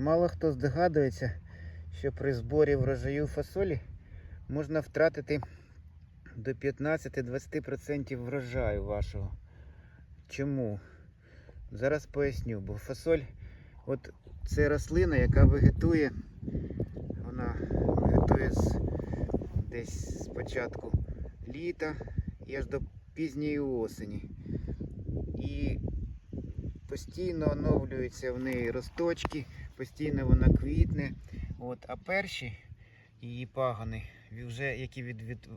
Мало хто здогадується, що при зборі врожаю фасолі можна втратити до 15-20% врожаю вашого. Чому? Зараз поясню, бо фасоль от це рослина, яка вегетує, вона вегетує з, десь з початку літа і аж до пізньої осені. І постійно оновлюються в неї росточки, постійно вона квітне. От, а перші її пагони, вже які від, від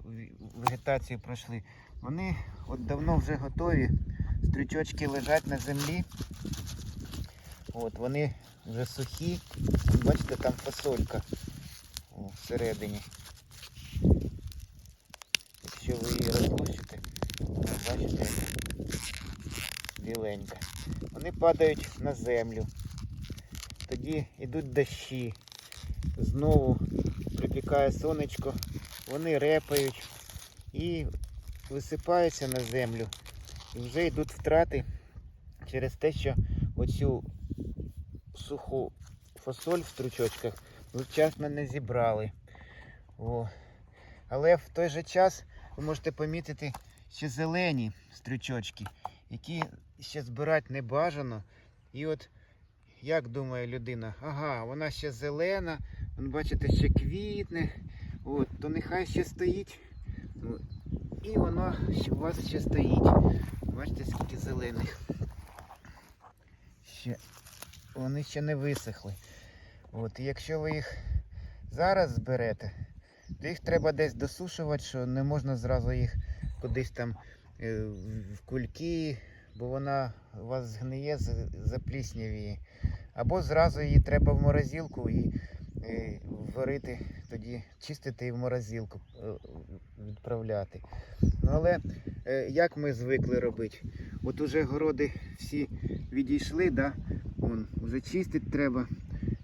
вегетації пройшли, вони от давно вже готові. Стрючочки лежать на землі. От, вони вже сухі. Бачите, там фасолька всередині. Якщо ви її розлущите, ви бачите, біленька. Вони падають на землю. Тоді йдуть дощі. Знову припікає сонечко, вони репають і висипаються на землю. І вже йдуть втрати через те, що оцю суху фасоль в стручочках вчасно не зібрали. О. Але в той же час ви можете помітити ще зелені стрючочки, які ще збирати не бажано. І от як думає людина, ага, вона ще зелена, вон, бачите, ще квітне, от, то нехай ще стоїть. І воно у вас ще стоїть. Бачите, скільки зелених. Ще, вони ще не висохли. От, і якщо ви їх зараз зберете, то їх треба десь досушувати, що не можна зразу їх кудись там е, в кульки, бо вона у вас згниє, за- запліснявіє. Або зразу її треба в морозилку і е, варити, тоді чистити і в морозилку е, відправляти. Ну але е, як ми звикли робити? От уже городи всі відійшли, да? Вон, вже чистити треба.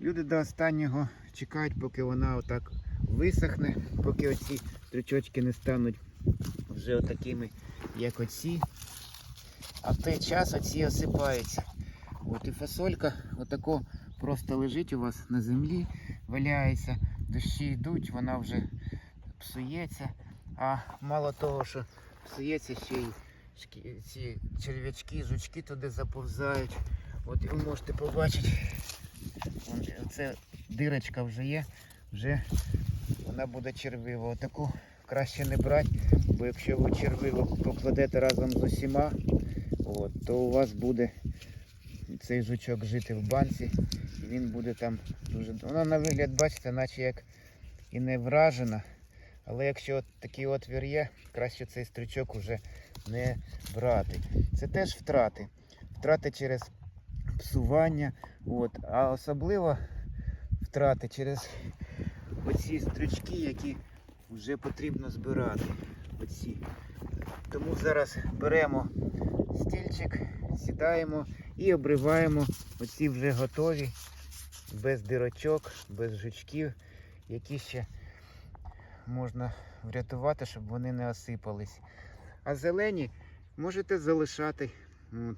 Люди до останнього чекають, поки вона отак висохне, поки оці стрічочки не стануть вже отакими, як оці. А в той час оці осипаються. От і фасолька отако просто лежить у вас на землі, валяється, дощі йдуть, вона вже псується. А мало того, що псується, ще й ці черв'ячки, жучки туди заповзають. От ви можете побачити, вон, це дирочка вже є, вже вона буде червива. Отаку краще не брати, бо якщо ви червиво покладете разом з усіма, от, то у вас буде цей жучок жити в банці, він буде там дуже. Вона на вигляд, бачите, наче як і не вражена. Але якщо от такий отвір є, краще цей стрічок уже не брати. Це теж втрати. Втрати через псування. От. А особливо втрати через оці стрічки, які вже потрібно збирати. Оці. Тому зараз беремо стільчик, сідаємо і обриваємо оці вже готові, без дирочок, без жучків, які ще можна врятувати, щоб вони не осипались. А зелені можете залишати от,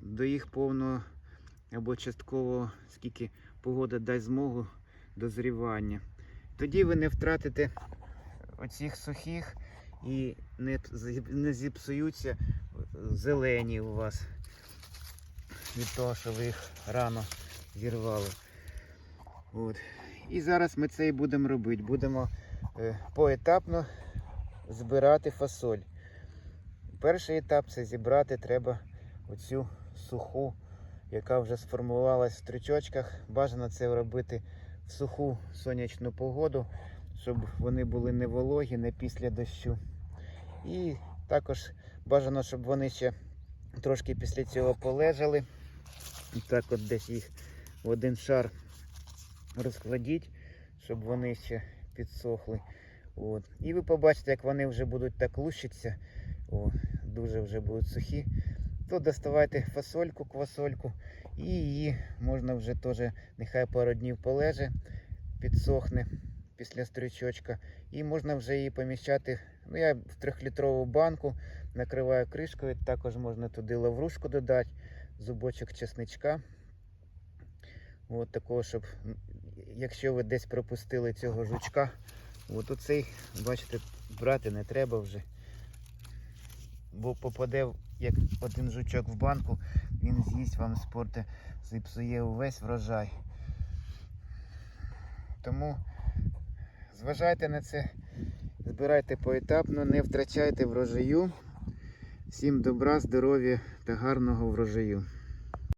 до їх повного або часткового, скільки погода дасть змогу дозрівання. Тоді ви не втратите оцих сухих і не зіпсуються зелені у вас від того, що ви їх рано зірвали. От. І зараз ми це і будемо робити. Будемо е, поетапно збирати фасоль. Перший етап це зібрати треба оцю суху, яка вже сформувалась в стрічочках. Бажано це робити в суху сонячну погоду, щоб вони були не вологі, не після дощу. І також бажано, щоб вони ще трошки після цього полежали. І так от десь їх в один шар розкладіть, щоб вони ще підсохли. От. І ви побачите, як вони вже будуть так лущитися, о, дуже вже будуть сухі, то доставайте фасольку, квасольку і її можна вже теж, нехай пару днів полеже, підсохне після стрічочка. І можна вже її поміщати. Ну, я в трьохлітрову банку накриваю кришкою, також можна туди лаврушку додати, зубочок чесничка. От такого, щоб якщо ви десь пропустили цього жучка, от оцей, бачите, брати не треба вже. Бо попаде як один жучок в банку, він з'їсть вам спорте, зіпсує увесь врожай. Тому зважайте на це, збирайте поетапно, не втрачайте врожаю. Всім добра, здоров'я та гарного врожаю.